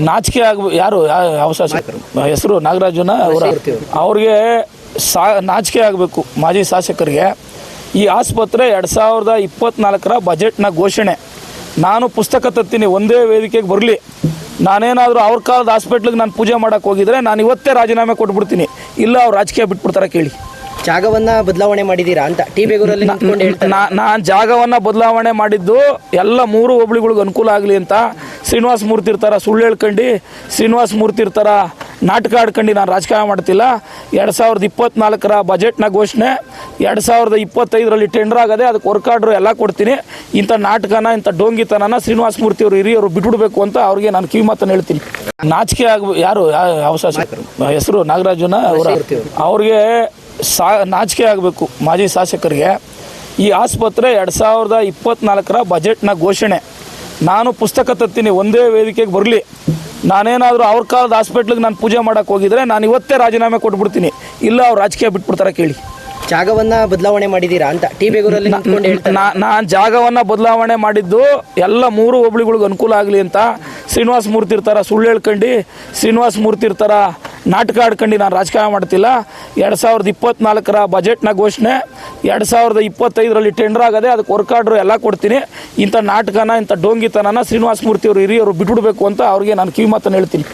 ನಾಚಿಕೆ ಆಗ ಯಾರು? ಯಾವ ಹೆಸರು ನಾಗರಾಜನ ಅವರ ಅವ್ರಿಗೆ ಸಾ ನಾಚಿಕೆ ಆಗಬೇಕು ಮಾಜಿ ಶಾಸಕರಿಗೆ. ಈ ಆಸ್ಪತ್ರೆ ಎರಡು ಸಾವಿರದ ಇಪ್ಪತ್ನಾಲ್ಕರ ಬಜೆಟ್ನ ಘೋಷಣೆ. ನಾನು ಪುಸ್ತಕ ತತ್ತೀನಿ ಒಂದೇ ವೇದಿಕೆಗೆ ಬರಲಿ. ನಾನೇನಾದರೂ ಅವ್ರ ಕಾಲದ ಹಾಸ್ಪಿಟ್ಲಿಗೆ ನಾನು ಪೂಜೆ ಮಾಡೋಕ್ಕೆ ಹೋಗಿದ್ರೆ ನಾನು ಇವತ್ತೇ ರಾಜೀನಾಮೆ ಕೊಟ್ಬಿಡ್ತೀನಿ. ಇಲ್ಲ ಅವ್ರು ರಾಜಕೀಯ ಬಿಟ್ಬಿಡ್ತಾರೆ ಕೇಳಿ. ಜಾಗವನ್ನ ಬದಲಾವಣೆ ಮಾಡಿದೀರಾ ಅಂತ ಟಿ ಬೇಗೂರಲ್ಲಿ ನಿಂತ್ಕೊಂಡು ಹೇಳ್ತಾರೆ. ನಾ ನಾನು ಜಾಗವನ್ನು ಬದಲಾವಣೆ ಮಾಡಿದ್ದು ಎಲ್ಲ ಮೂರು ಹೋಬಳಿಗಳಿಗೆ ಅನುಕೂಲ ಆಗಲಿ ಅಂತ ಶ್ರೀನಿವಾಸ ಮೂರ್ತಿ ಇರ್ತಾರ ಸುಳ್ಳು ಹೇಳ್ಕೊಂಡು. ಶ್ರೀನಿವಾಸ ಮೂರ್ತಿ ಇರ್ತಾರ ನಾಟಕ ಆಡ್ಕೊಂಡು ನಾನು ರಾಜಕಾರಣ ಮಾಡ್ತಿಲ್ಲ. ಎರಡು ಸಾವಿರದ ಇಪ್ಪತ್ನಾಲ್ಕರ ಬಜೆಟ್ನ ಘೋಷಣೆ ಎರಡು ಸಾವಿರದ ಇಪ್ಪತ್ತೈದರಲ್ಲಿ ಟೆಂಡರ್ ಆಗದೆ ಅದಕ್ಕೆ ವರ್ಕ್ ಆರ್ಡ್ರು ಎಲ್ಲ ಕೊಡ್ತೀನಿ. ಇಂಥ ನಾಟಕನ ಇಂಥ ಡೋಂಗಿತನನ ಶ್ರೀನಿವಾಸ ಮೂರ್ತಿ ಅವರು ಹಿರಿಯವರು ಬಿಟ್ಬಿಡ್ಬೇಕು ಅಂತ ಅವ್ರಿಗೆ ನಾನು ಕಿವಿ ಮಾತನ್ನು ಹೇಳ್ತೀನಿ. ನಾಚಿಕೆ ಆಗ ಯಾರು ಯಾವ ಶಾಸಕರು? ಹೆಸರು ನಾಗರಾಜನ ಅವರ. ಅವ್ರಿಗೆ ಸಾ ನಾಚಿಕೆ ಆಗಬೇಕು ಮಾಜಿ ಶಾಸಕರಿಗೆ. ಈ ಆಸ್ಪತ್ರೆ ಎರಡು ಸಾವಿರದ ಇಪ್ಪತ್ನಾಲ್ಕರ ಬಜೆಟ್ನ ಘೋಷಣೆ. ನಾನು ಪುಸ್ತಕ ತತ್ತೀನಿ ಒಂದೇ ವೇದಿಕೆಗೆ ಬರಲಿ. ನಾನೇನಾದರೂ ಅವ್ರ ಕಾಲದ ಹಾಸ್ಪಿಟ್ಲಿಗೆ ನಾನು ಪೂಜೆ ಮಾಡೋಕೆ ಹೋಗಿದ್ರೆ ನಾನು ಇವತ್ತೇ ರಾಜೀನಾಮೆ ಕೊಟ್ಬಿಡ್ತೀನಿ. ಇಲ್ಲ ಅವ್ರು ರಾಜಕೀಯ ಬಿಟ್ಬಿಡ್ತಾರೆ ಕೇಳಿ. ಜಾಗವನ್ನು ಬದಲಾವಣೆ ಮಾಡಿದ್ದೀರಾ ಅಂತ ಟಿ ಬೇಗೂರಲ್ಲಿ ನಾನು ಜಾಗವನ್ನು ಬದಲಾವಣೆ ಮಾಡಿದ್ದು ಎಲ್ಲ ಮೂರು ಹೋಬಳಿಗಳಿಗೆ ಅನುಕೂಲ ಆಗಲಿ ಅಂತ ಶ್ರೀನಿವಾಸ ಮೂರ್ತಿ ಇರ್ತಾರ ಸುಳ್ಳು ಹೇಳ್ಕೊಂಡು ಶ್ರೀನಿವಾಸ ಮೂರ್ತಿ ಇರ್ತಾರ ನಾಟಕ ಆಡ್ಕೊಂಡು ನಾನು ರಾಜಕಾರಣ ಮಾಡ್ತಿಲ್ಲ. ಎರಡು ಸಾವಿರದ ಇಪ್ಪತ್ನಾಲ್ಕರ ಬಜೆಟ್ನ ಘೋಷಣೆ, ಎರಡು ಸಾವಿರದ ಇಪ್ಪತ್ತೈದರಲ್ಲಿ ಟೆಂಡರ್ ಆಗದೆ ಅದಕ್ಕೆ ವರ್ಕ್ ಆರ್ಡ್ರು ಎಲ್ಲ ಕೊಡ್ತೀನಿ. ಇಂಥ ನಾಟಕನ, ಇಂಥ ಡೋಂಗಿತನನ ಶ್ರೀನಿವಾಸ ಮೂರ್ತಿ ಅವರು ಬಿಟ್ಬಿಡ್ಬೇಕು ಅಂತ ಅವ್ರಿಗೆ ನಾನು ಕಿವಿ ಮಾತನ್ನು ಹೇಳ್ತೀನಿ.